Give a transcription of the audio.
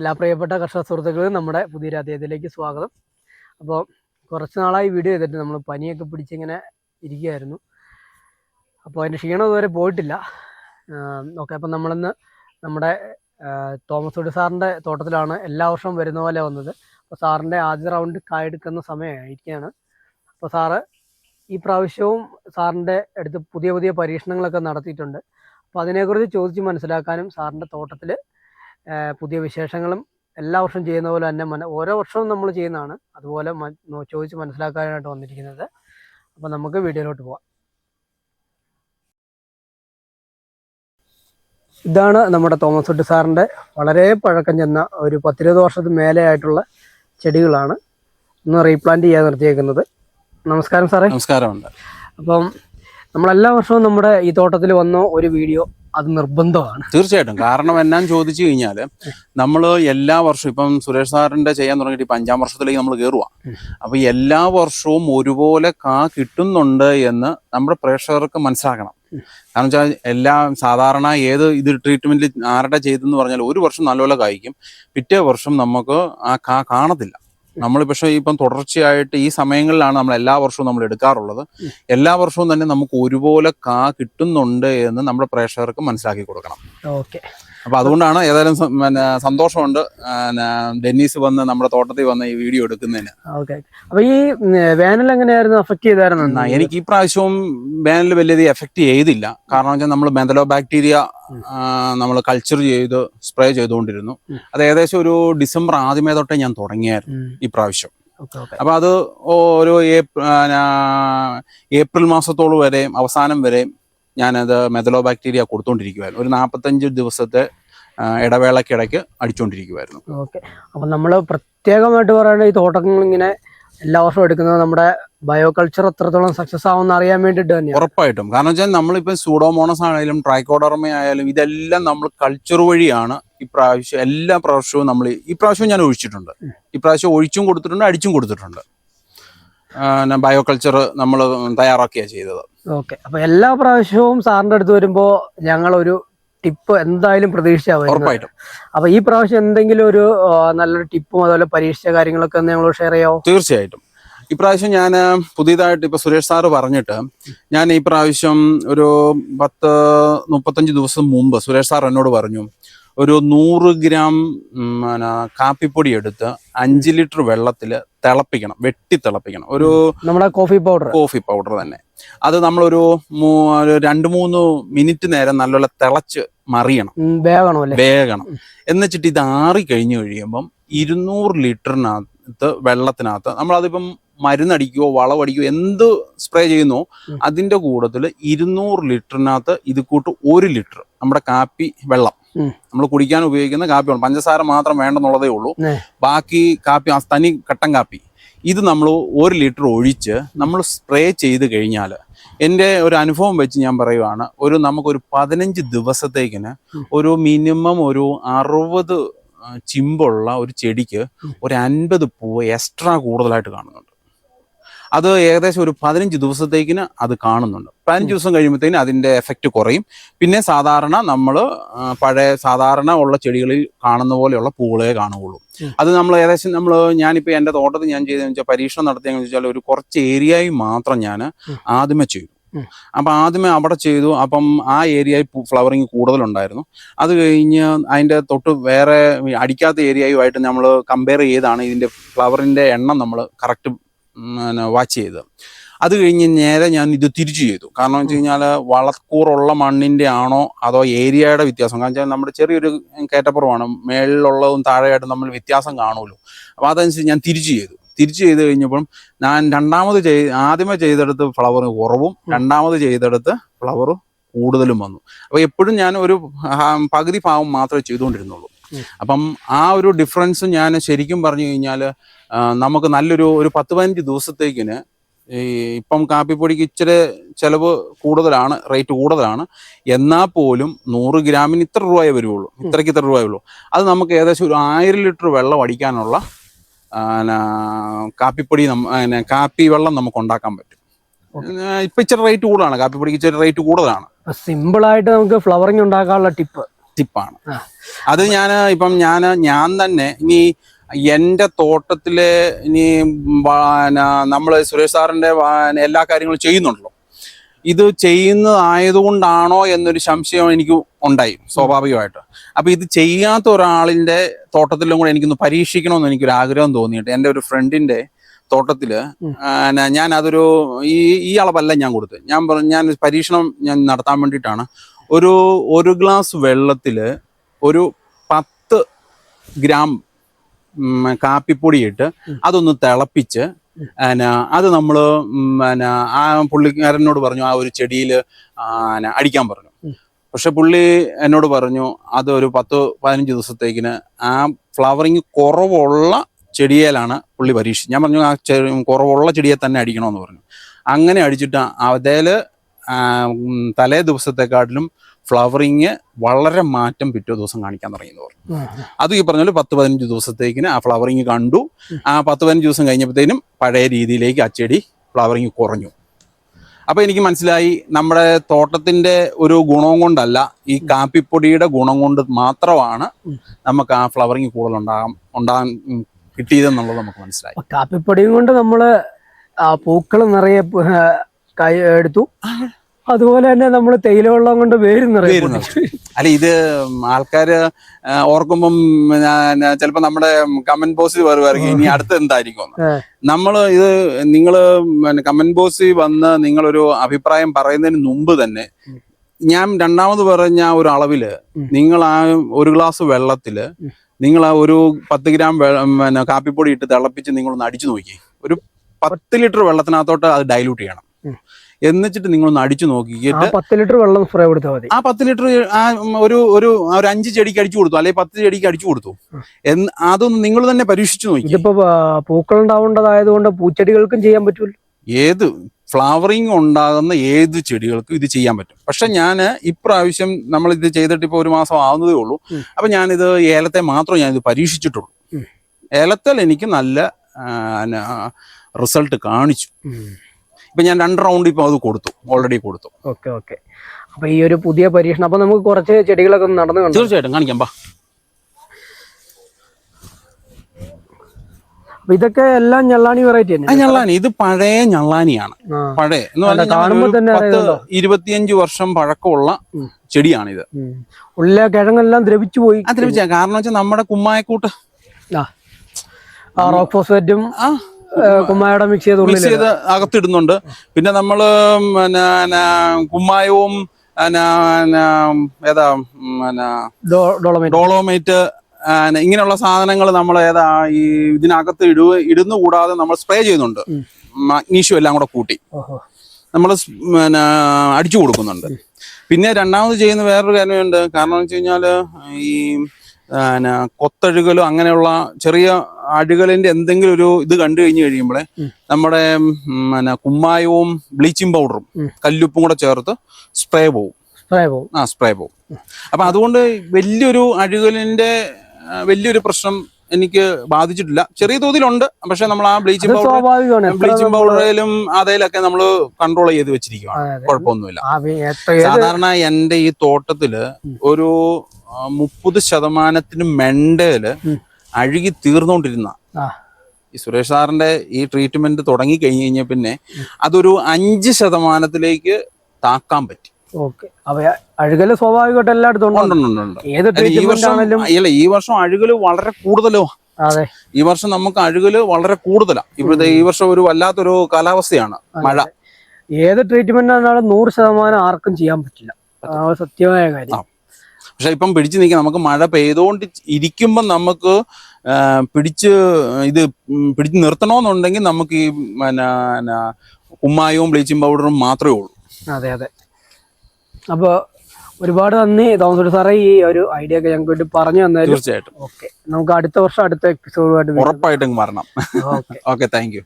എല്ലാ പ്രിയപ്പെട്ട കർഷക സുഹൃത്തുക്കളും നമ്മുടെ പുതിയൊരു അദ്ദേഹത്തിലേക്ക് സ്വാഗതം. അപ്പോൾ കുറച്ച് നാളായി വീഡിയോ ചെയ്തിട്ട് നമ്മൾ പനിയൊക്കെ പിടിച്ചിങ്ങനെ ഇരിക്കുകയായിരുന്നു. അപ്പോൾ അതിന്റെ ക്ഷീണം ഇതുവരെ പോയിട്ടില്ല. ഓക്കെ അപ്പം നമ്മളിന്ന് നമ്മുടെ തോമസ് ഉടി സാറിന്റെ തോട്ടത്തിലാണ് എല്ലാ വർഷവും വരുന്ന പോലെ വന്നത്. അപ്പോൾ സാറിന്റെ ആദ്യ റൗണ്ട് കായെടുക്കുന്ന സമയമായിരിക്കുകയാണ് അപ്പോൾ സാറ് ഈ പ്രാവശ്യവും സാറിന്റെ അടുത്ത് പുതിയ പുതിയ പരീക്ഷണങ്ങളൊക്കെ നടത്തിയിട്ടുണ്ട്. അപ്പോൾ അതിനെക്കുറിച്ച് ചോദിച്ച് മനസ്സിലാക്കാനും സാറിന്റെ തോട്ടത്തിൽ പുതിയ വിശേഷങ്ങളും എല്ലാ വർഷവും ചെയ്യുന്ന പോലെ തന്നെ മന ഓരോ വർഷവും നമ്മൾ ചെയ്യുന്നതാണ്. അതുപോലെ ചോദിച്ച് മനസ്സിലാക്കാനായിട്ട് വന്നിരിക്കുന്നത്. അപ്പോൾ നമുക്ക് വീഡിയോയിലോട്ട് പോവാം. ഇതാണ് നമ്മുടെ തോമസ് കുട്ടി സാറിന്റെ വളരെ പഴക്കം ചെന്ന ഒരു പത്തിരുപത് വർഷത്തിന് മേലെ ആയിട്ടുള്ള ചെടികളാണ് ഇന്ന് റീപ്ലാന്റ് ചെയ്യാൻ നിർത്തിയേക്കുന്നത്. നമസ്കാരം സാറേ. നമസ്കാരമുണ്ട്. അപ്പം നമ്മളെല്ലാ വർഷവും നമ്മുടെ ഈ തോട്ടത്തിൽ വന്ന ഒരു വീഡിയോ അത് നിർബന്ധമാണ്. തീർച്ചയായിട്ടും. കാരണം എന്നാന്ന് ചോദിച്ചു കഴിഞ്ഞാൽ നമ്മൾ എല്ലാ വർഷവും ഇപ്പം സുരേഷ് സാറിന്റെ ചെയ്യാൻ തുടങ്ങിയിട്ട് ഇപ്പം അഞ്ചാം വർഷത്തിലേക്ക് നമ്മൾ കയറുക അപ്പൊ എല്ലാ വർഷവും ഒരുപോലെ കാ കിട്ടുന്നുണ്ട് എന്ന് നമ്മുടെ പ്രേക്ഷകർക്ക് മനസ്സിലാക്കണം. കാരണം വെച്ചാൽ എല്ലാ സാധാരണ ഏത് ഇത് ട്രീറ്റ്മെന്റ് ആരുടെ ചെയ്തെന്ന് പറഞ്ഞാൽ ഒരു വർഷം നല്ലപോലെ കായ്ക്കും. പിറ്റേ വർഷം നമുക്ക് ആ കാ കാണത്തില്ല. നമ്മൾ പക്ഷേ ഇപ്പം തുടർച്ചയായിട്ട് ഈ സമയങ്ങളിലാണ് നമ്മൾ എല്ലാ വർഷവും നമ്മൾ എടുക്കാറുള്ളത്. എല്ലാ വർഷവും തന്നെ നമുക്ക് ഒരുപോലെ കാ കിട്ടുന്നുണ്ട് എന്ന് നമ്മുടെ പ്രേക്ഷകർക്ക് മനസ്സിലാക്കി കൊടുക്കണം. ഓക്കെ. അപ്പൊ അതുകൊണ്ടാണ് ഏതായാലും പിന്നെ സന്തോഷമുണ്ട് ഡെന്നീസ് വന്ന് നമ്മുടെ തോട്ടത്തിൽ വന്ന് ഈ വീഡിയോ എടുക്കുന്നതിന്. ഓക്കെ. അപ്പൊ ഈ വേനൽ എങ്ങനെയായിരുന്നു അഫക്ട് ചെയ്തായിരുന്നു? എനിക്ക് ഈ പ്രാവശ്യവും വേനൽ വലിയ എഫക്ട് ചെയ്തില്ല. കാരണം വെച്ചാൽ നമ്മൾ മെന്തലോ ബാക്ടീരിയ നമ്മൾ കൾച്ചർ ചെയ്ത് സ്പ്രേ ചെയ്തുകൊണ്ടിരുന്നു. അത് ഏകദേശം ഒരു ഡിസംബർ ആദ്യമേ തൊട്ടേ ഞാൻ തുടങ്ങിയായിരുന്നു ഈ പ്രാവശ്യം. അപ്പൊ അത് ഓരോ ഏപ്രിൽ മാസത്തോളം വരെയും അവസാനം വരെയും ഞാനത് മെതലോ ബാക്ടീരിയ കൊടുത്തോണ്ടിരിക്കുവായിരുന്നു. ഒരു നാൽപ്പത്തഞ്ച് ദിവസത്തെ ഇടവേളക്കിടയ്ക്ക് അടിച്ചുകൊണ്ടിരിക്കുവായിരുന്നു ഓക്കെ. അപ്പൊ നമ്മൾ പ്രത്യേകമായിട്ട് പറയുന്നത് ഈ തോട്ടങ്ങൾ ഇങ്ങനെ എല്ലാ വർഷവും എടുക്കുന്നത് നമ്മുടെ ബയോ കൾച്ചർ എത്രത്തോളം സക്സസ് ആവുമെന്ന് അറിയാൻ വേണ്ടിയിട്ട് തന്നെ ഉറപ്പായിട്ടും. കാരണം വെച്ചാൽ നമ്മളിപ്പോൾ സൂഡോമോണസ് ആണെങ്കിലും ട്രൈക്കോഡർമ ആയാലും ഇതെല്ലാം നമ്മൾ കൾച്ചർ വഴിയാണ് ഈ പ്രാവശ്യം എല്ലാ പ്രാവശ്യവും നമ്മൾ ഈ പ്രാവശ്യവും ഞാൻ ഒഴിച്ചിട്ടുണ്ട്. ഈ പ്രാവശ്യം ഒഴിച്ചും കൊടുത്തിട്ടുണ്ട് അടിച്ചും കൊടുത്തിട്ടുണ്ട്. ബയോ കൾച്ചർ നമ്മൾ തയ്യാറാക്കിയാണ് ചെയ്തത്. ഓക്കെ അപ്പൊ എല്ലാ പ്രാവശ്യവും സാറിന്റെ അടുത്ത് വരുമ്പോ ഞങ്ങൾ ഒരു ടിപ്പ് എന്തായാലും പ്രതീക്ഷിച്ചു അപ്പൊ ഈ പ്രാവശ്യം എന്തെങ്കിലും ഒരു നല്ലൊരു ടിപ്പും അതുപോലെ പരീക്ഷ കാര്യങ്ങളൊക്കെ ഞങ്ങൾ ഷെയർ ചെയ്യാവോ തീർച്ചയായിട്ടും. ഇപ്രാവശ്യം ഞാൻ പുതിയതായിട്ട് ഇപ്പൊ സുരേഷ് സാറ് പറഞ്ഞിട്ട് ഞാൻ ഈ പ്രാവശ്യം ഒരു പത്ത് മുപ്പത്തഞ്ച് ദിവസം മുമ്പ് സുരേഷ് സാർ എന്നോട് പറഞ്ഞു ഒരു നൂറ് ഗ്രാം കാപ്പിപ്പൊടി എടുത്ത് അഞ്ച് ലിറ്റർ വെള്ളത്തിൽ തിളപ്പിക്കണം വെട്ടി തിളപ്പിക്കണം. ഒരു നമ്മുടെ കോഫി പൗഡർ. കോഫി പൗഡർ തന്നെ. അത് നമ്മളൊരു ഒരു രണ്ട് മൂന്ന് മിനിറ്റ് നേരം നല്ലോണം തിളച്ച് മറിയണം. വേഗണം വേഗണം എന്നുവെച്ചിട്ട് ഇത് ആറി കഴിഞ്ഞു കഴിയുമ്പം ഇരുന്നൂറ് ലിറ്ററിനകത്ത് വെള്ളത്തിനകത്ത് നമ്മളതിപ്പം മരുന്നടിക്കുകയോ വളമടിക്കുകയോ എന്ത് സ്പ്രേ ചെയ്യുന്നോ. അതിന്റെ കൂട്ടത്തിൽ ഇരുന്നൂറ് ലിറ്ററിനകത്ത് ഇത് കൂട്ട് ഒരു ലിറ്റർ നമ്മുടെ കാപ്പി വെള്ളം. നമ്മൾ കുടിക്കാൻ ഉപയോഗിക്കുന്ന കാപ്പി വെള്ളം പഞ്ചസാര മാത്രം വേണ്ടെന്നുള്ളതേ ഉള്ളൂ. ബാക്കി കാപ്പി തനി കട്ടൻ കാപ്പി ഇത് നമ്മൾ ഒരു ലിറ്റർ ഒഴിച്ച് നമ്മൾ സ്പ്രേ ചെയ്ത് കഴിഞ്ഞാൽ എന്റെ ഒരു അനുഭവം വെച്ച് ഞാൻ പറയുവാണ് ഒരു നമുക്കൊരു പതിനഞ്ച് ദിവസത്തേക്കിന് ഒരു മിനിമം ഒരു അറുപത് ചിമ്പുള്ള ഒരു ചെടിക്ക് ഒരു അൻപത് പൂവ് എക്സ്ട്രാ കൂടുതലായിട്ട് കാണുന്നുണ്ട്. അത് ഏകദേശം ഒരു പതിനഞ്ച് ദിവസത്തേക്കിന് അത് കാണുന്നുണ്ട്. പതിനഞ്ച് ദിവസം കഴിയുമ്പോഴത്തേന് അതിന്റെ എഫക്റ്റ് കുറയും. പിന്നെ സാധാരണ നമ്മൾ പഴയ സാധാരണ ഉള്ള ചെടികളിൽ കാണുന്ന പോലെയുള്ള പൂളേ കാണുകയുള്ളൂ. അത് നമ്മൾ ഏകദേശം നമ്മൾ ഞാനിപ്പോൾ എന്റെ തോട്ടത്തിൽ ഞാൻ ചെയ്തതെന്ന് വെച്ചാൽ പരീക്ഷണം നടത്തിയെന്ന് വെച്ചാൽ ഒരു കുറച്ച് ഏരിയയിൽ മാത്രം ഞാൻ. ആദ്യമേ ചെയ്തു. അപ്പൊ അപ്പം ആദ്യമേ അവിടെ ചെയ്തു. അപ്പം ആ ഏരിയയിൽ ഫ്ലവറിങ് കൂടുതലുണ്ടായിരുന്നു. അത് കഴിഞ്ഞ് അതിന്റെ തൊട്ട് വേറെ അടിക്കാത്ത ഏരിയയുമായിട്ട് നമ്മൾ കമ്പയർ ചെയ്താണ് ഇതിന്റെ ഫ്ലവറിന്റെ എണ്ണം നമ്മൾ കറക്റ്റ് വാച്ച് ചെയ്തത്. അത് കഴിഞ്ഞ് നേരെ ഞാൻ ഇത് തിരിച്ചു ചെയ്തു. കാരണം വെച്ച് കഴിഞ്ഞാൽ വളക്കൂറുള്ള മണ്ണിന്റെ ആണോ അതോ ഏരിയയുടെ വ്യത്യാസം? കാരണം വെച്ചാൽ നമ്മുടെ ചെറിയൊരു കയറ്റപ്പുറമാണ്. മേളിലുള്ളതും താഴെയായിട്ടും നമ്മൾ വ്യത്യാസം കാണുമല്ലോ അപ്പോൾ അതനുസരിച്ച് ഞാൻ തിരിച്ചു ചെയ്തു. തിരിച്ചു ചെയ്ത് കഴിഞ്ഞപ്പം ഞാൻ രണ്ടാമത് ചെയ് ആദ്യമേ ചെയ്തെടുത്ത് ഫ്ലവർ കുറവും രണ്ടാമത് ചെയ്തെടുത്ത് ഫ്ലവർ കൂടുതലും വന്നു. അപ്പോൾ എപ്പോഴും ഞാൻ ഒരു പകുതി ഭാഗം മാത്രമേ ചെയ്തുകൊണ്ടിരുന്നുള്ളൂ. അപ്പം ആ ഒരു ഡിഫറൻസ് ഞാൻ ശരിക്കും പറഞ്ഞു കഴിഞ്ഞാൽ നമുക്ക് നല്ലൊരു ഒരു പത്ത് പതിനഞ്ച് ദിവസത്തേക്കിന് ഈ ഇപ്പം കാപ്പിപ്പൊടിക്ക് ഇച്ചിരി ചിലവ് കൂടുതലാണ് റേറ്റ് കൂടുതലാണ്. എന്നാൽ പോലും നൂറ് ഗ്രാമിന് ഇത്ര രൂപയെ വരുള്ളൂ. ഇത്രയ്ക്ക് ഇത്ര രൂപയേ ഉള്ളൂ അത് നമുക്ക് ഏകദേശം ഒരു ആയിരം ലിറ്റർ വെള്ളം അടിക്കാനുള്ള കാപ്പിപ്പൊടി നമ്മ കാപ്പി വെള്ളം നമുക്ക് ഉണ്ടാക്കാൻ പറ്റും. ഇപ്പൊ ഇച്ചിരി റേറ്റ് കൂടുതലാണ്. കാപ്പിപ്പൊടിക്ക് ഇച്ചിരി റേറ്റ് കൂടുതലാണ്. സിമ്പിൾ ആയിട്ട് നമുക്ക് ഫ്ലവറിങ് ഉണ്ടാക്കാനുള്ള ടിപ്പ് ടിപ്പാണ്. അത് ഞാൻ ഇപ്പം ഞാൻ ഞാൻ തന്നെ ഇനി എന്റെ തോട്ടത്തിലെ ഇനി നമ്മൾ സുരേഷ് സാറിന്റെ എല്ലാ കാര്യങ്ങളും ചെയ്യുന്നുണ്ടല്ലോ. ഇത് ചെയ്യുന്നതായതുകൊണ്ടാണോ എന്നൊരു സംശയം എനിക്ക് ഉണ്ടായി സ്വാഭാവികമായിട്ട്. അപ്പൊ ഇത് ചെയ്യാത്ത ഒരാളിന്റെ തോട്ടത്തിലും കൂടെ എനിക്കൊന്ന് പരീക്ഷിക്കണമെന്ന് എനിക്കൊരു ആഗ്രഹം തോന്നിയിട്ട് എന്റെ ഒരു ഫ്രണ്ടിന്റെ തോട്ടത്തിൽ ഞാൻ അതൊരു ഈ ഈ അളവല്ല ഞാൻ കൊടുത്തത്. ഞാൻ പറഞ്ഞു ഞാൻ പരീക്ഷണം ഞാൻ നടത്താൻ വേണ്ടിയിട്ടാണ്. ഒരു ഒരു ഗ്ലാസ് വെള്ളത്തിൽ ഒരു പത്ത് ഗ്രാം കാപ്പിപ്പൊടിയിട്ട് കാപ്പിപ്പൊടി ഇട്ട് ഉം. അതൊന്ന് തിളപ്പിച്ച് അത് നമ്മൾ പിന്നെ ആ പുള്ളിക്കാരനോട് പറഞ്ഞു ആ ഒരു ചെടിയിൽ അടിക്കാൻ പറഞ്ഞു പക്ഷെ പുള്ളി എന്നോട് പറഞ്ഞു അത് ഒരു പത്ത് പതിനഞ്ച് ദിവസത്തേക്കിന് ആ ഫ്ലവറിങ് കുറവുള്ള ചെടിയേലാണ് പുള്ളി പരീക്ഷിച്ചത് ഞാൻ പറഞ്ഞു ആ കുറവുള്ള ചെടിയെ തന്നെ അടിക്കണമെന്ന് പറഞ്ഞു അങ്ങനെ അടിച്ചിട്ട് അതേൽ തലേ ദിവസത്തെക്കാട്ടിലും ഫ്ലവറിങ് വളരെ മാറ്റം പിറ്റേ ദിവസം കാണിക്കാൻ തുടങ്ങിയെന്ന് പറഞ്ഞു അത് ഈ പറഞ്ഞ പോലെ പത്ത് പതിനഞ്ച് ദിവസത്തേക്കിന് ആ ഫ്ലവറിങ് കണ്ടു. ആ പത്ത് പതിനഞ്ച് ദിവസം കഴിഞ്ഞപ്പോഴത്തേനും പഴയ രീതിയിലേക്ക് ആ ചെടി ഫ്ലവറിങ് കുറഞ്ഞു. അപ്പൊ എനിക്ക് മനസ്സിലായി നമ്മുടെ തോട്ടത്തിന്റെ ഒരു ഗുണം കൊണ്ടല്ല ഈ കാപ്പിപ്പൊടിയുടെ ഗുണം കൊണ്ട് മാത്രമാണ് നമുക്ക് ആ ഫ്ലവറിങ് കൂടുതൽ ഉണ്ടാകാം ഉണ്ടാകാൻ കിട്ടിയതെന്നുള്ളത് നമുക്ക് മനസ്സിലായി. കാപ്പിപ്പൊടിയും കൊണ്ട് നമ്മൾ ആ പൂക്കൾ നിറയെ എടുത്തു. അതുപോലെ തന്നെ നമ്മൾ തേയില വെള്ളം കൊണ്ട് വേര് നിറയെ അല്ല ഇത് ആൾക്കാര് ഓർക്കുമ്പം ചിലപ്പോ നമ്മുടെ കമന്റ് ബോക്സിൽ പറയുമായിരിക്കും ഇനി അടുത്ത് എന്തായിരിക്കും നമ്മൾ നമ്മൾ ഇത് നിങ്ങൾ കമന്റ് ബോക്സിൽ വന്ന് നിങ്ങളൊരു അഭിപ്രായം പറയുന്നതിന് മുമ്പ് തന്നെ ഞാൻ രണ്ടാമത് പറഞ്ഞ ഒരു അളവിൽ നിങ്ങൾ ആ ഒരു ഗ്ലാസ് വെള്ളത്തിൽ നിങ്ങൾ ആ ഒരു പത്ത് ഗ്രാം പിന്നെ കാപ്പിപ്പൊടി ഇട്ട് തിളപ്പിച്ച് നിങ്ങളൊന്ന് അടിച്ചു നോക്കി. ഒരു പത്ത് ലിറ്റർ വെള്ളത്തിനകത്തോട്ട് അത് ഡൈലൂട്ട് ചെയ്യണം. എന്നിട്ട് നിങ്ങളൊന്ന് അടിച്ചു നോക്കിയിട്ട് പത്ത് ലിറ്റർ വെള്ളം സ്പ്രേ കൊടുത്താൽ മതി. ആ പത്ത് ലിറ്റർ ആ ഒരു ഒരു ഒരു അഞ്ച് ചെടിക്ക് അടിച്ചു കൊടുത്തു. അല്ലെങ്കിൽ പത്ത് ചെടിക്ക് അടിച്ചു കൊടുത്തു. എന്ന് അതൊന്ന് നിങ്ങൾ തന്നെ പരീക്ഷിച്ചു നോക്കി. ഇതിപ്പോ പൂക്കൾ ഉണ്ടാവേണ്ടതായതുകൊണ്ട് പൂച്ചെടികൾക്കും ചെയ്യാൻ പറ്റുമല്ലോ ഏത് ഫ്ലവറിങ് ഉണ്ടാകുന്ന ഏത് ചെടികൾക്കും ഇത് ചെയ്യാൻ പറ്റും. പക്ഷെ ഞാൻ ഇപ്രാവശ്യം നമ്മൾ ഇത് ചെയ്തിട്ട് ഇപ്പോൾ ഒരു മാസം ആവുന്നതേ ഉള്ളൂ. അപ്പൊ ഞാനിത് ഏലത്തെ മാത്രമേ ഞാനിത് പരീക്ഷിച്ചിട്ടുള്ളൂ. ഉം. ഏലത്തിൽ എനിക്ക് നല്ല റിസൾട്ട് കാണിച്ചു. ഇപ്പൊ ഞാൻ രണ്ട് റൗണ്ട് ഇപ്പൊ അത് കൊടുത്തു ഓൾറെഡി കൊടുത്തു. Okay okay. അപ്പൊ ഈ ഒരു പുതിയ പരീക്ഷണം അപ്പൊ നമുക്ക് കുറച്ച് ചെടികളൊക്കെ ഒന്ന് നടന്നു കണ്ടു? തീർച്ചയായിട്ടും കാണിക്കാം ബാ ഇതൊക്കെ എല്ലാം ഞള്ളാനി വെറൈറ്റി ഞള്ളാനി ഇത് പഴയ ഞള്ളാനിയാണ് പഴയ. എന്ന് പറഞ്ഞാൽ. ഇരുപത്തിയഞ്ച് വർഷം പഴക്കമുള്ള ചെടിയാണ് ചെടിയാണിത്. ഉള്ള കിഴങ്ങെല്ലാം ദ്രവിച്ചു പോയി. ദ്രവിച്ച. വെച്ചാ കാരണം വെച്ചാൽ നമ്മുടെ കുമ്മായക്കൂട്ട്. റോക്ക് ഫോസ്ഫേറ്റും ആ കുമ്മായുടെ മിക്സ് ചെയ്ത് മിക്സ് ചെയ്ത് അകത്തിടുന്നുണ്ട്. പിന്നെ നമ്മൾ കുമ്മായവും ഏതാ ഡോളോമേറ്റ്. ഇങ്ങനെയുള്ള സാധനങ്ങൾ നമ്മൾ ഏതാ ഈ ഇതിനകത്ത് ഇടു ഇടുന്നു കൂടാതെ നമ്മൾ സ്പ്രേ ചെയ്യുന്നുണ്ട്. മഗ്നീഷ്യം എല്ലാം കൂടെ കൂട്ടി. നമ്മൾ പിന്നെ അടിച്ചു കൊടുക്കുന്നുണ്ട്. പിന്നെ രണ്ടാമത് ചെയ്യുന്ന വേറൊരു കാര്യമുണ്ട് കാരണം എന്ന് വെച്ച് കഴിഞ്ഞാൽ ഈ പിന്നെ കൊത്തഴുകലോ അങ്ങനെയുള്ള ചെറിയ അഴുകലിന്റെ എന്തെങ്കിലും ഒരു ഇത് കണ്ടു കഴിഞ്ഞു കഴിയുമ്പോൾ. നമ്മുടെ പിന്നെ കുമ്മായവും ബ്ലീച്ചിങ് പൗഡറും കല്ലുപ്പും കൂടെ ചേർത്ത് സ്പ്രേ പോവും. സ്പ്രേ പോവും. ആ സ്പ്രേ പോവും. അപ്പൊ അതുകൊണ്ട് വലിയൊരു അഴുകലിന്റെ വലിയൊരു പ്രശ്നം എനിക്ക് ബാധിച്ചിട്ടില്ല. ചെറിയ തോതിലുണ്ട്. പക്ഷെ നമ്മൾ ആ ബ്ലീച്ചിങ് പൗഡർ ബ്ലീച്ചിങ് പൗഡറിലും അതേലൊക്കെ നമ്മൾ കൺട്രോൾ ചെയ്ത് വെച്ചിരിക്കുകയാണ്. കുഴപ്പമൊന്നുമില്ല. സാധാരണ എന്റെ ഈ തോട്ടത്തിൽ. ഒരു മുപ്പത് ശതമാനത്തിന് മെണ്ടയിൽ ഉം. അഴുകി തീർന്നുകൊണ്ടിരുന്ന ഈ സുരേഷ് സാറിന്റെ ഈ ട്രീറ്റ്മെന്റ് തുടങ്ങി കഴിഞ്ഞു കഴിഞ്ഞാൽ പിന്നെ അതൊരു അഞ്ച് ശതമാനത്തിലേക്ക് താക്കാൻ പറ്റി. ഓക്കെ. അപ്പൊ അഴുകൽ സ്വാഭാവികമായിട്ട് എല്ലായിടത്തും ഏത് ഈ വർഷം അല്ല ഈ വർഷം അഴുകൽ വളരെ കൂടുതലോ. അതെ. ഈ വർഷം നമുക്ക് അഴുകൽ വളരെ കൂടുതലാ. ഇപ്പോഴത്തെ ഈ വർഷം ഒരു വല്ലാത്തൊരു കാലാവസ്ഥയാണ് മഴ. ഏത് ട്രീറ്റ്മെന്റ് ആണെങ്കിലും നൂറ് ശതമാനം ആർക്കും ചെയ്യാൻ പറ്റില്ല. സത്യമായ കാര്യം. പക്ഷെ ഇപ്പം പിടിച്ചു നിൽക്കുക നമുക്ക് മഴ പെയ്തുകൊണ്ട് ഇരിക്കുമ്പോ നമുക്ക് പിടിച്ച് ഇത് പിടിച്ച് നിർത്തണമെന്നുണ്ടെങ്കിൽ നമുക്ക് ഈ പിന്നെ പിന്നെ കുമ്മായവും ബ്ലീച്ചിങ് പൗഡറും മാത്രമേ ഉള്ളൂ. അതെ അതെ. അപ്പോൾ ഒരുപാട് നന്ദി തോമസ് സാറേ ഈ ഒരു ഐഡിയ ഒക്കെ ഞങ്ങൾക്ക് വേണ്ടി പറഞ്ഞു തന്നാലും തീർച്ചയായിട്ടും. ഓക്കെ നമുക്ക് അടുത്ത വർഷം അടുത്ത എപ്പിസോഡുമായിട്ട് ഉറപ്പായിട്ടും വരണം. Okay okay thank you